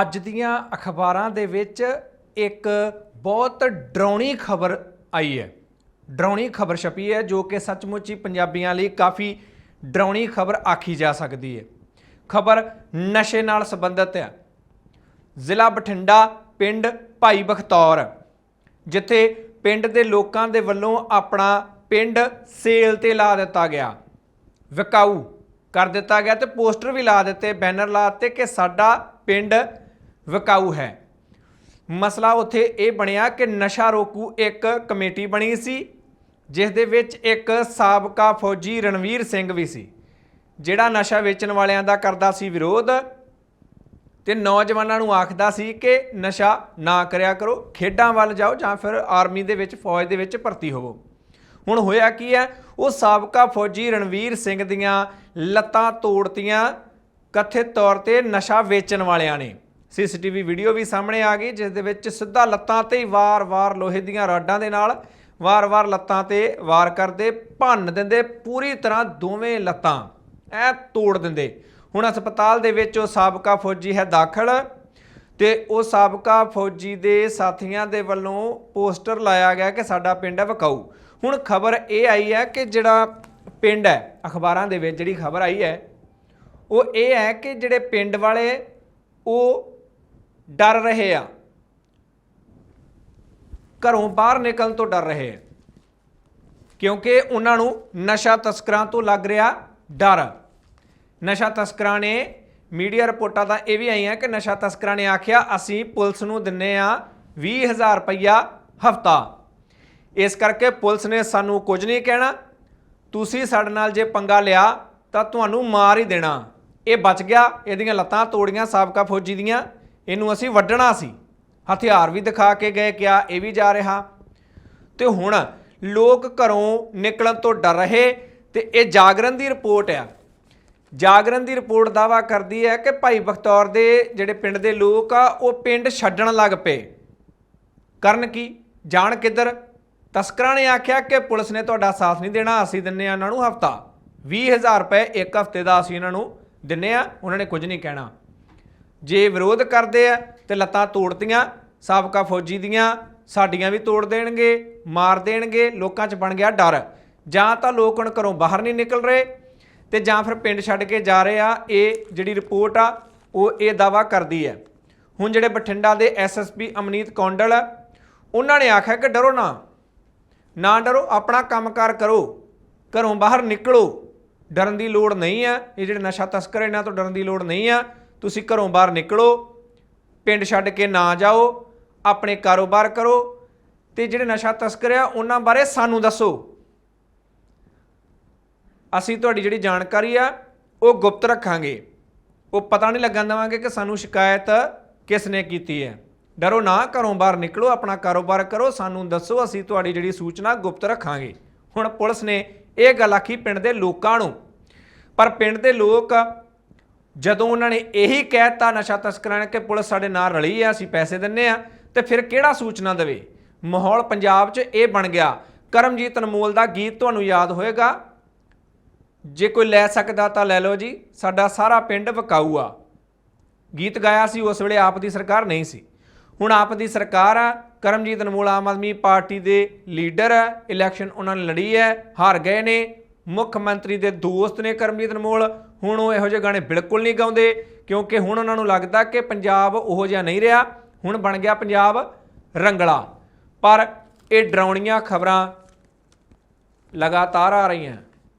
ਅੱਜ ਦੀਆਂ ਅਖਬਾਰਾਂ ਦੇ ਵਿੱਚ ਇੱਕ ਬਹੁਤ ਡਰਾਉਣੀ ਖਬਰ ਆਈ ਹੈ। ਡਰਾਉਣੀ ਖਬਰ ਛਪੀ ਹੈ ਜੋ ਕਿ ਸੱਚਮੁੱਚ ਹੀ ਪੰਜਾਬੀਆਂ ਲਈ ਕਾਫੀ ਡਰਾਉਣੀ ਖਬਰ ਆਖੀ ਜਾ ਸਕਦੀ ਹੈ। ਖਬਰ ਨਸ਼ੇ ਨਾਲ ਸੰਬੰਧਿਤ ਹੈ। ਜ਼ਿਲ੍ਹਾ ਬਠਿੰਡਾ ਪਿੰਡ ਭਾਈ ਬਖਤੌਰ, ਜਿੱਥੇ ਪਿੰਡ ਦੇ ਲੋਕਾਂ ਦੇ ਵੱਲੋਂ ਆਪਣਾ ਪਿੰਡ ਸੇਲ ਤੇ ਲਾ ਦਿੱਤਾ ਗਿਆ। ਵਿਕਾਊ ਕਰ ਦਿੱਤਾ ਗਿਆ ਤੇ ਪੋਸਟਰ ਵੀ ਲਾ ਦਿੱਤੇ, ਬੈਨਰ ਲਾ ਦਿੱਤੇ ਕਿ ਸਾਡਾ ਪਿੰਡ ਵਿਕਾਊ ਹੈ। ਮਸਲਾ ਉੱਥੇ ਇਹ ਬਣਿਆ ਕਿ ਨਸ਼ਾ ਰੋਕੂ ਇੱਕ ਕਮੇਟੀ ਬਣੀ ਸੀ, ਜਿਸ ਦੇ ਵਿੱਚ ਇੱਕ ਸਾਬਕਾ ਫੌਜੀ ਰਣਵੀਰ ਸਿੰਘ ਵੀ ਸੀ, ਜਿਹੜਾ ਨਸ਼ਾ ਵੇਚਣ ਵਾਲਿਆਂ ਦਾ ਕਰਦਾ ਸੀ ਵਿਰੋਧ ਤੇ ਨੌਜਵਾਨਾਂ ਨੂੰ ਆਖਦਾ ਸੀ ਕਿ ਨਸ਼ਾ ਨਾ ਕਰਿਆ ਕਰੋ, ਖੇਡਾਂ ਵੱਲ ਜਾਓ ਜਾਂ ਫਿਰ ਆਰਮੀ ਦੇ ਵਿੱਚ, ਫੌਜ ਦੇ ਵਿੱਚ ਭਰਤੀ ਹੋਵੋ। ਹੁਣ ਹੋਇਆ ਕੀ ਹੈ, ਉਹ ਸਾਬਕਾ ਫੌਜੀ ਰਣਵੀਰ ਸਿੰਘ ਦੀਆਂ ਲੱਤਾਂ ਤੋੜਤੀਆਂ ਕਥਿਤ ਤੌਰ ਤੇ ਨਸ਼ਾ ਵੇਚਣ ਵਾਲਿਆਂ ਨੇ। ਸੀਸੀਟੀਵੀ ਵੀਡੀਓ ਵੀ ਸਾਹਮਣੇ ਆ ਗਈ, ਜਿਸ ਦੇ ਵਿੱਚ ਸਿੱਧਾ ਲੱਤਾਂ ਤੇ ਹੀ ਵਾਰ-ਵਾਰ ਲੋਹੇ ਦੀਆਂ ਰਾਡਾਂ ਦੇ ਨਾਲ ਵਾਰ-ਵਾਰ ਲੱਤਾਂ ਤੇ ਵਾਰ ਕਰਦੇ ਭੰਨ ਦਿੰਦੇ, ਪੂਰੀ ਤਰ੍ਹਾਂ ਦੋਵੇਂ ਲੱਤਾਂ ਐ ਤੋੜ ਦਿੰਦੇ। ਹੁਣ ਹਸਪਤਾਲ ਦੇ ਵਿੱਚ ਉਹ ਸਾਬਕਾ ਫੌਜੀ ਹੈ ਦਾਖਲ ਤੇ ਉਹ ਸਾਬਕਾ ਫੌਜੀ ਦੇ ਸਾਥੀਆਂ ਦੇ ਵੱਲੋਂ ਪੋਸਟਰ ਲਾਇਆ ਗਿਆ ਕਿ ਸਾਡਾ ਪਿੰਡ ਹੈ ਵਕਾਊ। ਹੁਣ ਖਬਰ ਇਹ ਆਈ ਹੈ ਕਿ ਜਿਹੜਾ ਪਿੰਡ ਹੈ, ਅਖਬਾਰਾਂ ਦੇ ਵਿੱਚ ਜਿਹੜੀ ਖਬਰ ਆਈ ਹੈ ਉਹ ਇਹ ਹੈ ਕਿ ਜਿਹੜੇ ਪਿੰਡ ਵਾਲੇ ਉਹ ਡਰ ਰਹੇ ਆ। ਘਰੋਂ ਬਾਹਰ ਨਿਕਲਣ ਤੋਂ ਡਰ ਰਹੇ ਆ। ਕਿਉਂਕਿ ਉਹਨਾਂ ਨੂੰ ਨਸ਼ਾ ਤਸਕਰਾਂ ਤੋਂ ਲੱਗ ਰਿਹਾ ਡਰ। ਨਸ਼ਾ ਤਸਕਰਾਂ ਨੇ ਮੀਡੀਆ ਰਿਪੋਰਟਾਂ ਤਾਂ ਇਹ ਵੀ ਆਈਆਂ ਕਿ ਨਸ਼ਾ ਤਸਕਰਾਂ ਨੇ ਆਖਿਆ, ਅਸੀਂ ਪੁਲਿਸ ਨੂੰ ਦਿੰਨੇ ਆ 20000 ਰੁਪਇਆ ਹਫਤਾ। ਇਸ ਕਰਕੇ ਪੁਲਿਸ ਨੇ ਸਾਨੂੰ ਕੁਝ ਨਹੀਂ ਕਹਿਣਾ। ਤੁਸੀਂ ਸਾਡੇ ਨਾਲ ਜੇ ਪੰਗਾ ਲਿਆ ਤਾਂ ਤੁਹਾਨੂੰ ਮਾਰ ਹੀ ਦੇਣਾ। ਇਹ ਬਚ ਗਿਆ, ਇਹਦੀਆਂ ਲੱਤਾਂ ਤੋੜੀਆਂ ਸਾਬਕਾ ਫੌਜੀ ਦੀਆਂ, ਇਹਨੂੰ ਅਸੀਂ ਵੱਢਣਾ ਸੀ। ਹਥਿਆਰ ਵੀ ਦਿਖਾ ਕੇ ਗਏ ਕਿਆ ਇਹ ਵੀ ਜਾ ਰਿਹਾ। ਤੇ ਹੁਣ ਲੋਕ ਘਰੋਂ ਨਿਕਲਣ ਤੋਂ ਡਰ ਰਹੇ ਤੇ ਇਹ ਜਾਗਰਣ ਦੀ ਰਿਪੋਰਟ ਆ। ਜਾਗਰਣ ਦੀ ਰਿਪੋਰਟ ਦਾਵਾ ਕਰਦੀ ਹੈ ਕਿ ਭਾਈ ਬਖਤੌਰ ਦੇ ਜਿਹੜੇ ਪਿੰਡ ਦੇ ਲੋਕ ਆ, ਉਹ ਪਿੰਡ ਛੱਡਣ ਲੱਗ ਪਏ। ਕਰਨ ਕੀ? ਜਾਣ ਕਿੱਧਰ? ਤਸਕਰਾਂ ਨੇ ਆਖਿਆ ਕਿ ਪੁਲਿਸ ਨੇ ਤੁਹਾਡਾ ਸਾਥ ਨਹੀਂ ਦੇਣਾ, ਅਸੀਂ ਦਿੰਨੇ ਆ ਇਹਨਾਂ ਨੂੰ ਹਫਤਾ। 20000 ਰੁਪਏ ਇੱਕ ਹਫ਼ਤੇ ਦਾ ਅਸੀਂ ਇਹਨਾਂ ਨੂੰ ਦਿੰਨੇ ਆ, ਉਹਨਾਂ ਨੇ ਕੁਝ ਨਹੀਂ ਕਹਿਣਾ। ਜੇ ਵਿਰੋਧ ਕਰਦੇ ਆ, ਤੇ ਲੱਤਾਂ ਤੋੜਤੀਆਂ, ਸਾਬਕਾ ਫੌਜੀ ਦੀਆਂ, ਸਾਡੀਆਂ ਵੀ ਤੋੜ ਦੇਣਗੇ, ਮਾਰ ਦੇਣਗੇ, ਲੋਕਾਂ 'ਚ ਬਣ ਗਿਆ ਡਰ। ਜਾਂ ਤਾਂ ਲੋਕ ਹੁਣ ਘਰੋਂ ਬਾਹਰ ਨਹੀਂ ਨਿਕਲ ਰਹੇ, ਤੇ ਜਾਂ ਫਿਰ ਪਿੰਡ ਛੱਡ ਕੇ ਜਾ ਰਹੇ ਆ, ਇਹ ਜਿਹੜੀ ਰਿਪੋਰਟ ਆ, ਉਹ ਇਹ ਦਾਵਾ ਕਰਦੀ ਹੈ। ਹੁਣ ਜਿਹੜੇ ਬਠਿੰਡਾ ਦੇ ਐਸਐਸਪੀ ਅਮਨੀਤ ਕੌਂਡਲ ਉਹਨਾਂ ਨੇ ਆਖਿਆ ਕਿ ਡਰੋ ਨਾ। ਨਾ ਡਰੋ, ਆਪਣਾ ਕੰਮਕਾਰ ਕਰੋ। ਘਰੋਂ ਬਾਹਰ ਨਿਕਲੋ। ਡਰਨ ਦੀ ਲੋੜ ਨਹੀਂ ਆ। ਇਹ ਜਿਹੜੇ ਨਸ਼ਾ ਤਸਕਰ ਇਹਨਾਂ ਤੋਂ ਡਰਨ ਦੀ ਲੋੜ ਨਹੀਂ ਆ। ਤੁਸੀਂ ਘਰੋਂ ਬਾਹਰ ਨਿਕਲੋ, ਪਿੰਡ ਛੱਡ ਕੇ ਨਾ ਜਾਓ, ਆਪਣੇ ਕਾਰੋਬਾਰ ਕਰੋ ਤੇ ਜਿਹੜੇ ਨਸ਼ਾ ਤਸਕਰ ਆ, ਉਹਨਾਂ ਬਾਰੇ ਸਾਨੂੰ ਦੱਸੋ। ਅਸੀਂ ਤੁਹਾਡੀ ਜਿਹੜੀ ਜਾਣਕਾਰੀ ਆ, ਉਹ ਗੁਪਤ ਰੱਖਾਂਗੇ। ਉਹ ਪਤਾ ਨਹੀਂ ਲੱਗਣ ਦੇਵਾਂਗੇ ਕਿ ਸਾਨੂੰ ਸ਼ਿਕਾਇਤ ਕਿਸ ਨੇ ਕੀਤੀ ਹੈ। ਡਰੋ ਨਾ, ਘਰੋਂ ਬਾਹਰ ਨਿਕਲੋ, ਆਪਣਾ ਕਾਰੋਬਾਰ ਕਰੋ, ਸਾਨੂੰ ਦੱਸੋ, ਅਸੀਂ ਤੁਹਾਡੀ ਜਿਹੜੀ ਸੂਚਨਾ ਗੁਪਤ ਰੱਖਾਂਗੇ। ਹੁਣ ਪੁਲਿਸ ਨੇ ਇਹ ਗੱਲ ਆਖੀ ਪਿੰਡ ਦੇ ਲੋਕਾਂ ਨੂੰ। ਪਰ ਪਿੰਡ ਦੇ ਲੋਕ ਜਦੋਂ ਉਹਨਾਂ ਨੇ ਇਹੀ ਕਹਿਤਾ ਨਸ਼ਾ ਤਸਕਰਾਂ ਨੇ ਕਿ ਪੁਲਿਸ ਸਾਡੇ ਨਾਲ ਰਲੀ ਆ, ਅਸੀਂ ਪੈਸੇ ਦਿੰਨੇ ਆ, ਤੇ ਫਿਰ ਕਿਹੜਾ ਸੂਚਨਾ ਦੇਵੇ? ਮਾਹੌਲ ਪੰਜਾਬ 'ਚ ਇਹ ਬਣ ਗਿਆ। ਕਰਮਜੀਤ ਅਨਮੋਲ ਦਾ ਗੀਤ ਤੁਹਾਨੂੰ ਯਾਦ ਹੋਏਗਾ। ਜੇ ਕੋਈ ਲੈ ਸਕਦਾ ਤਾਂ ਲੈ ਲਓ ਜੀ, ਸਾਡਾ ਸਾਰਾ ਪਿੰਡ ਵਕਾਊ ਆ। ਗੀਤ ਗਾਇਆ ਸੀ, ਉਸ ਵੇਲੇ ਆਪ ਦੀ ਸਰਕਾਰ ਨਹੀਂ ਸੀ। ਹੁਣ ਆਪ ਦੀ ਸਰਕਾਰ ਆ ਕਰਮਜੀਤ ਅਨਮੋਲ ਆਮ ਆਦਮੀ ਪਾਰਟੀ ਦੇ ਲੀਡਰ ਹੈ ਇਲੈਕਸ਼ਨ ਉਹਨਾਂ ਨੇ ਲੜੀ ਹੈ, ਹਾਰ ਗਏ ਨੇ, ਮੁੱਖ ਮੰਤਰੀ ਦੇ ਦੋਸਤ ਨੇ ਕਰਮਜੀਤ ਅਨਮੋਲ। ਹੁਣ ਉਹ ਇਹੋ ਜਿਹੇ ਗਾਣੇ ਬਿਲਕੁਲ ਨਹੀਂ ਗਾਉਂਦੇ, ਕਿਉਂਕਿ ਹੁਣ ਉਹਨਾਂ ਨੂੰ ਲੱਗਦਾ ਕਿ ਪੰਜਾਬ ਉਹੋ ਜਿਹਾ ਨਹੀਂ ਰਿਹਾ। ਹੁਣ ਬਣ ਗਿਆ ਪੰਜਾਬ ਰੰਗਲਾ। ਪਰ ਇਹ ਡਰਾਉਣੀਆਂ ਖਬਰਾਂ ਲਗਾਤਾਰ ਆ ਰਹੀਆਂ।